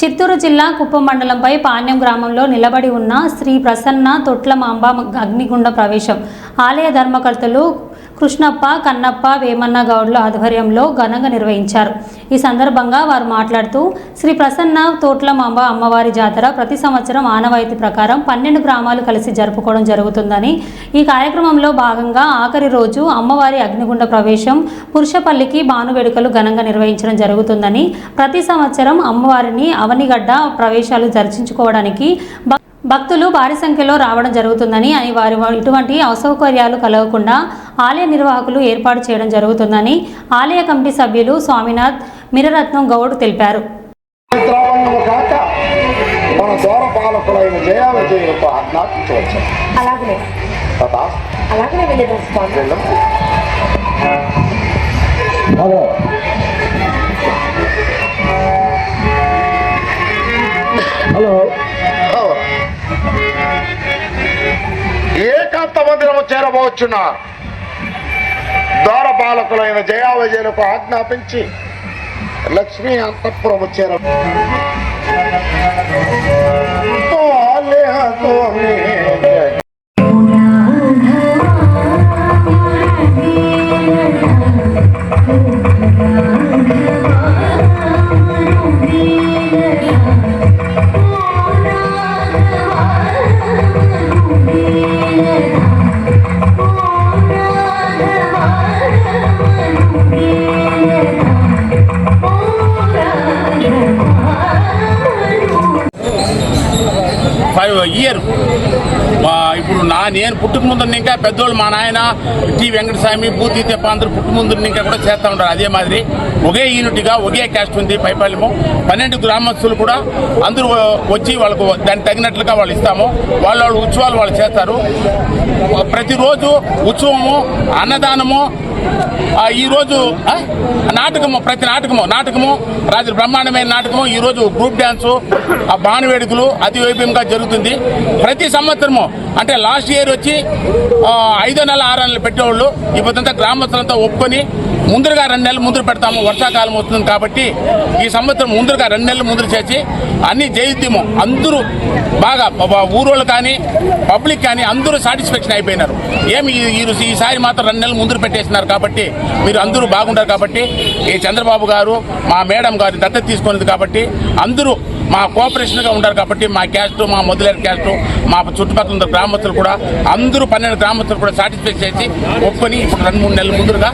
చిత్తూరు జిల్లా కుప్పం మండలంపై పాణ్యం గ్రామంలో నిలబడి ఉన్న శ్రీ ప్రసన్న తొట్లమాంబ అగ్నిగుండ ప్రవేశం. ఆలయ ధర్మకర్తలు కృష్ణప్ప కన్నప్ప వేమన్న గౌడ్ల ఆధ్వర్యంలో ఘనంగా నిర్వహించారు. ఈ సందర్భంగా వారు మాట్లాడుతూ శ్రీ ప్రసన్న తోట్లమాంబ అమ్మవారి జాతర ప్రతి సంవత్సరం ఆనవాయితీ ప్రకారం పన్నెండు గ్రామాలు కలిసి జరుపుకోవడం జరుగుతుందని ఈ కార్యక్రమంలో భాగంగా ఆఖరి రోజు అమ్మవారి అగ్నిగుండ ప్రవేశం పురుషపల్లికి భాను వేడుకలు ఘనంగా నిర్వహించడం జరుగుతుందని ప్రతి సంవత్సరం అమ్మవారిని అవనిగడ్డ ప్రవేశాలు దర్శించుకోవడానికి భక్తులు భారీ సంఖ్యలో రావడం జరుగుతుందని అని వారి ఇటువంటి అసౌకర్యాలు కలగకుండా ఆలయ నిర్వాహకులు ఏర్పాటు చేయడం జరుగుతుందని ఆలయ కమిటీ సభ్యులు స్వామినాథ్ మిరరత్నం గౌడ్ తెలిపారు. హలో. ఏకాంత మందిరము చేరబోచున్నారు ద్వారపాలకులైన జయావజయులకు ఆజ్ఞాపించి లక్ష్మీ అంతఃపురము చేర ఫైవ్ ఇయర్ ఇప్పుడు నా నేను పుట్టుక ముందు ఇంకా పెద్దోళ్ళు మా నాయన టి వెంకటస్వామి బూతి తెప్ప అందరూ పుట్టు ముందు ఇంకా కూడా చేస్తూ ఉంటారు. అదే మాదిరి ఒకే యూనిట్గా ఒకే క్యాస్ట్ ఉంది పైపాలెము. పన్నెండు గ్రామస్తులు కూడా అందరూ వచ్చి వాళ్ళకు దానికి తగినట్లుగా వాళ్ళు ఇస్తాము. వాళ్ళ వాళ్ళ ఉత్సవాలు వాళ్ళు చేస్తారు. ప్రతిరోజు ఉత్సవము అన్నదానము ఈరోజు నాటకము ప్రతి నాటకము నాటకము రాజు బ్రహ్మాండమైన నాటకము ఈరోజు గ్రూప్ డ్యాన్సు ఆ బాణ వేడుకలు అతి వైభవంగా జరుగుతుంది. ప్రతి సంవత్సరము అంటే లాస్ట్ ఇయర్ వచ్చి ఐదో నెల ఆరు నెలలు పెట్టేవాళ్ళు. ఇప్పుడంతా గ్రామస్తులంతా ఒప్పుకొని ముందుగా రెండు నెలలు ముందు పెడతాము వర్షాకాలం వస్తుంది కాబట్టి ఈ సంవత్సరం ముందుగా రెండు నెలలు ముందు చేసి అన్ని జయిద్యము అందరూ బాగా ఊరోళ్ళు కానీ పబ్లిక్ కానీ అందరూ సాటిస్ఫాక్షన్ అయిపోయినారు. ఏమి ఈ ఈసారి మాత్రం రెండు నెలలు ముందు పెట్టేసినారు కాబట్టి మీరు అందరూ బాగుంటారు కాబట్టి ఈ చంద్రబాబు గారు మా మేడం గారు దత్తత తీసుకున్నది కాబట్టి అందరూ మా కోఆపరేషన్గా ఉంటారు కాబట్టి మా క్యాస్ట్ మా మొదలైన క్యాస్ట్ మా చుట్టుపక్కల ఉన్న గ్రామస్తులు కూడా అందరూ పన్నెండు గ్రామస్తులు కూడా సాటిస్ఫై చేసి ఒప్పుకొని ఇప్పుడు రెండు మూడు నెలల ముందుగా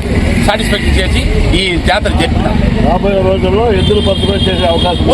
సాటిస్ఫై చేసి ఈ జాతర జరిపినాం రాబోయే రోజుల్లో ఎద్దులు పంపిణీ చేసే అవకాశం